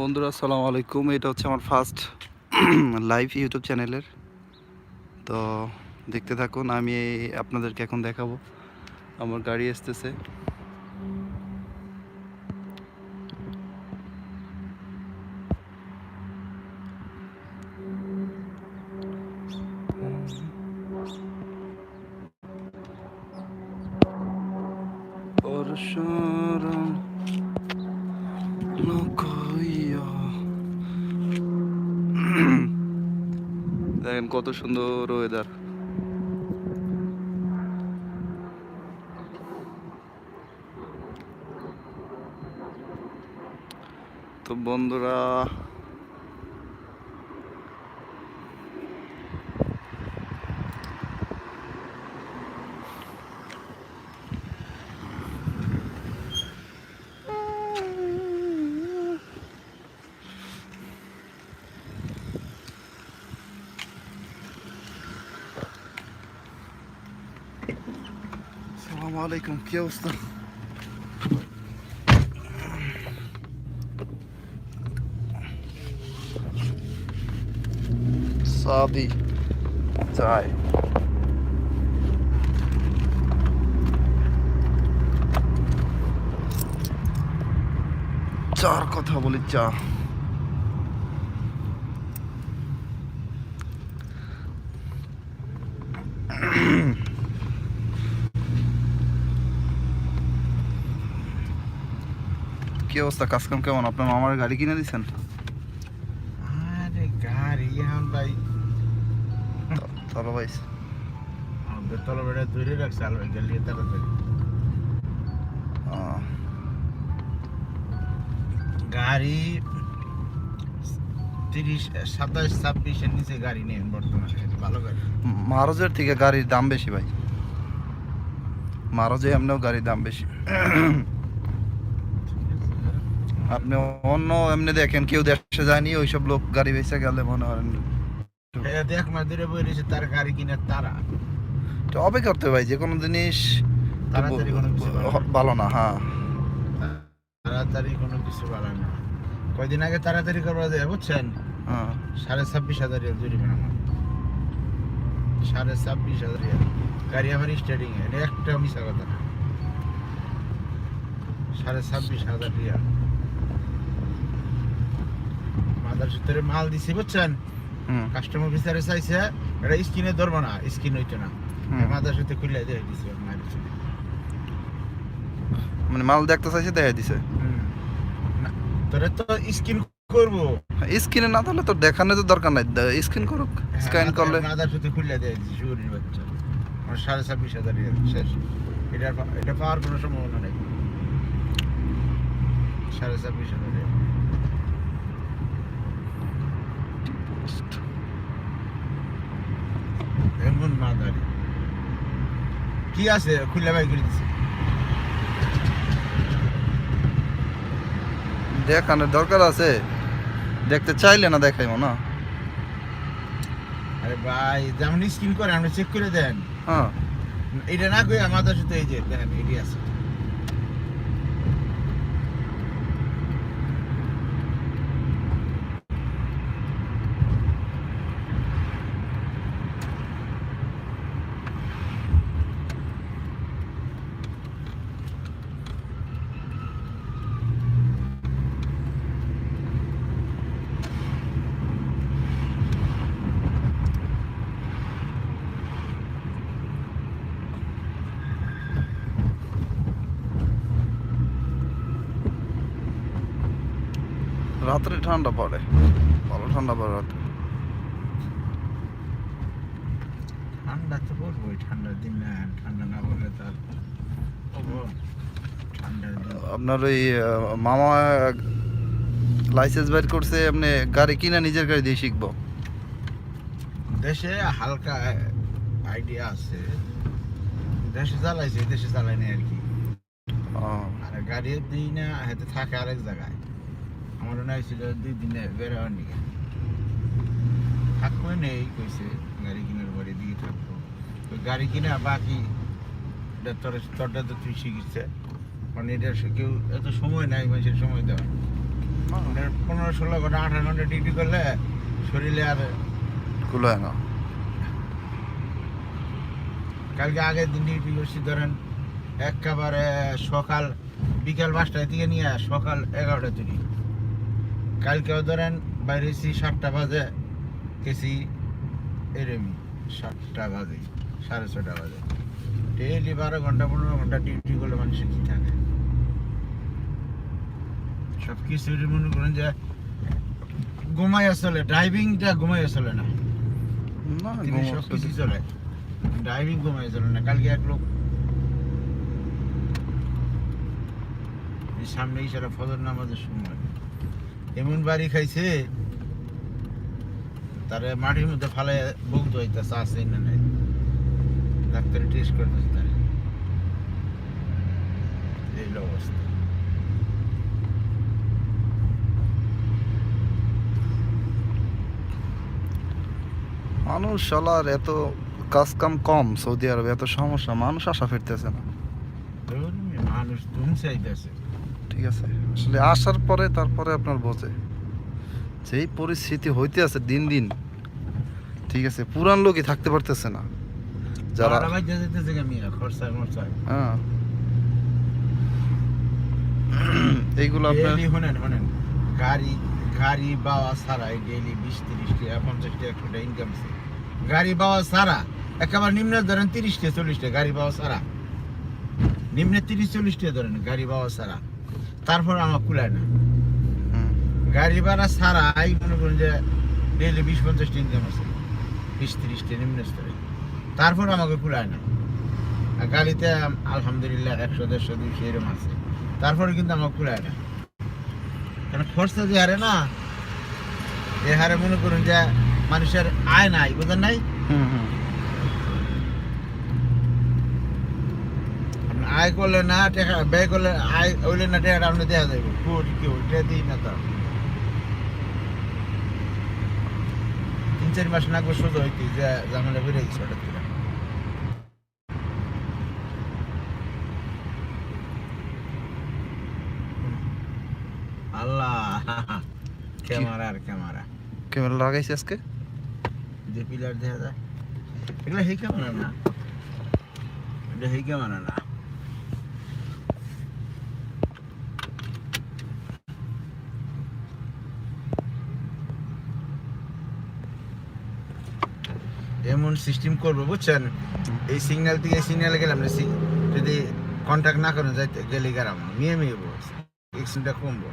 বন্ধুরা, আসসালামু আলাইকুম। এটা হচ্ছে আমার ফার্স্ট লাইভ ইউটিউব চ্যানেলের তো দেখতে থাকুন, আমি আপনাদেরকে এখন দেখাবো। আমার গাড়ি আসতেছে। পরশুরাম নকইয়া দেখেন কত সুন্দর ওয়েদার তো বন্ধুরা আসসালামু আলাইকুম কি অবস্থা? সাদি চায় চার কথা বলি চা কি অবস্থা? কাজকাম কেমন? আপনার মামার গাড়ি কিনে দিচ্ছেন আরে গাড়ি এখন ভাই। চলো ভাই আমাদের তলা বেড়া ধরে রাখছে তাড়াতাড়ি। গাড়ি তিরিশ সাতাশ ছাব্বিশের নিচে গাড়ি বর্তমানে ভালো গাড়ি। মারজের থেকে গাড়ির দাম বেশি ভাই। মারজে এমনিও গাড়ির দাম বেশি। আপনি অন্য এমনি দেখেন কেউ দেশে যায়নি ওইসব লোক গাড়ি বেচে গেলে মনে করেন দেখ মাস ধরে বই রয়েছে তার গাড়ি কিনার তারা। অপেক্ষা করতে ভাই যে কোনো জিনিস ভালো না। হ্যাঁ। তাড়াতাড়ি কোনো কিছু ভালো না। কয়দিন আগে তাড়াতাড়ি করবা যায় বুঝছেন? হ্যাঁ। সাড়ে ছাব্বিশ হাজার রিয়াল জরিমানা। সাড়ে ছাব্বিশ হাজার রিয়াল। গাড়ি আমার স্টার্টিং একটা মিশা কথা না। সাড়ে ছাব্বিশ হাজার রিয়াল। মাদার সূত্রে মাল দিছি বুঝছেন? কাস্টমার বিচারে চাইছে এটা স্কিনে ধরবো না স্কিন হইতো না। মাদার সাথে খুলে দিয়ে দিছি। মানে মাল দেখতে চাইছে দেখা দিছে? তোরে তো স্কিন করব। স্ক্রিনে না তাহলে তো দেখানোর তো দরকার নাই স্ক্রিন করুক স্ক্যান করলে। মাদার সাথে খুলে দিয়ে দিছি শুকুরির বাচ্চা। আমার সাড়ে ছাব্বিশ হাজার শেষ। এটা এটা পাওয়ার কোনো সম্ভাবনা নেই। সাড়ে ছাব্বিশ হাজার এমন মাদারি। কি আছে? খুলে বাই করে দিছে। দেখানোর দরকার আছে। দেখতে চাইলে না দেখাইব না? আরে ভাই যেমন স্কিন করে আপনি চেক করে দেন। হ্যাঁ। এটা না কই আমাদের সাথে এই যে দেখেন এটি আছে। রাত্রে ঠান্ডা পড়ে। ভালো ঠান্ডা পড়ে রাত্রে। ঠান্ডা তো পড়ব ঠান্ডার দিন না ঠান্ডা না পড়লে তো আপনার ওই মামা লাইসেন্স বের করছে আপনি গাড়ি কিনা নিজের গাড়ি দিয়ে শিখব। দেশে হালকা আইডিয়া আছে। দেশে চালাইছে দেশে চালাই নাই আর কি। আর গাড়ি দিই না হাতে থাকে আরেক জায়গায়। মনে হয়েছিল দুই দিনে বেরোয়ার নিয়ে থাকবে নেই কইছে গাড়ি কিনার পরে দিকে থাকব। তো গাড়ি কিনা বাকি এটা তোর তোরটা তো তুই শিখিছে। মানে এটা কেউ এত সময় নাই মানুষের সময় দেওয়া মানে পনেরো ষোলো ঘণ্টা আঠারো ঘণ্টা ডিউটি করলে শরীরে আর কুলায় না। কালকে আগের দিন ডিউটি করছি ধরেন একেবারে সকাল বিকাল পাঁচটায় থেকে নিয়ে সকাল এগারোটা তুলি কালকেও ধরেন বাইরেছি সাতটা বাজে গেছি এরমি সাতটা বাজে সাড়ে ছটা বাজে। ডেইলি বারো ঘণ্টা পনেরো ঘণ্টা ডিউটি করলে মানুষের কি থাকে? সব কিছু মনে করেন যে ঘুমাই চলে ড্রাইভিংটা ঘুমাই চলে না। সব কিছু চলে। ড্রাইভিং ঘুমাই চলে না কালকে এক লোক এই সামনে ইশারা ফজর নামাজের সময়। এমন বাড়ি খাইছে তারে মাটির মধ্যে ফালে বুক দইতেছে আছে না নাই? ডাক্তারে টেস্ট করতেছে তারে। এই অবস্থা। মানুষ শালার এত কাজ কাম কম সৌদি আরবে এত সমস্যা মানুষ আশা ফিরতেছে না। মানুষ ধুম চাইতেছে। ঠিক আছে। আসলে আসার পরে তারপরে আপনার বোঝে। যেই পরিস্থিতি হইতে আছে দিন দিন ঠিক আছে পুরান লোকই থাকতে পারতেছে না। যারা হ্যাঁ। এইগুলো আপনার গাড়ি গাড়ি বাওয়া ছাড়া ডেইলি বিশ তিরিশ টাকা পঞ্চাশ টাকা একশো টাকা ইনকাম গাড়ি বাওয়া ছাড়া একেবারে নিম্নে ধরেন তিরিশ টাকা চল্লিশ টাকা গাড়ি বাওয়া ছাড়া। নিম্নে তিরিশ চল্লিশ টাকা ধরেন গাড়ি বাওয়া ছাড়া। তারপর আমার কুলায় না। গাড়ি ভাড়া ছাড়াই মনে করেন যে ডেইলি বিশ পঞ্চাশ টাকা ইনকাম আছে। বিশ তিরিশ টাকা নিম্ন স্তরে। তারপর আমাকে কুলায় না। আর গাড়িতে আলহামদুলিল্লাহ একশো দেড়শো দুইশো এরকম আছে। তারপরে কিন্তু আমার কুলায় না। কারণ খরচা যে হারে না এ হারে মনে করুন যে মানুষের আয় নাই বুঝেন নাই? আয় করলে না টাকা ব্যয় করলে আয় হইলে না টাকাটা আপনি দেওয়া যাবে কোটি কেউ এটা দিই না তো। তিন চার মাস না করে সোজা হইতে যে জামেলা বেড়ে গেছে হঠাৎ করে। আল্লাহ ক্যামেরা আর ক্যামেরা। ক্যামেরা লাগাইছে আজকে? যে পিলার দেখা যায়। এগুলো হেই ক্যামেরা না। এটা হেই ক্যামেরা না। এমন সিস্টেম করব, বুঝছেন? এই সিগন্যাল থেকে সিগন্যালে গেলাম না যদি কন্ট্যাক্ট না করেন, যাইতে গেলে গেলাম, নিয়ে মিয়ে এক্সিডেন্টটা কমবো।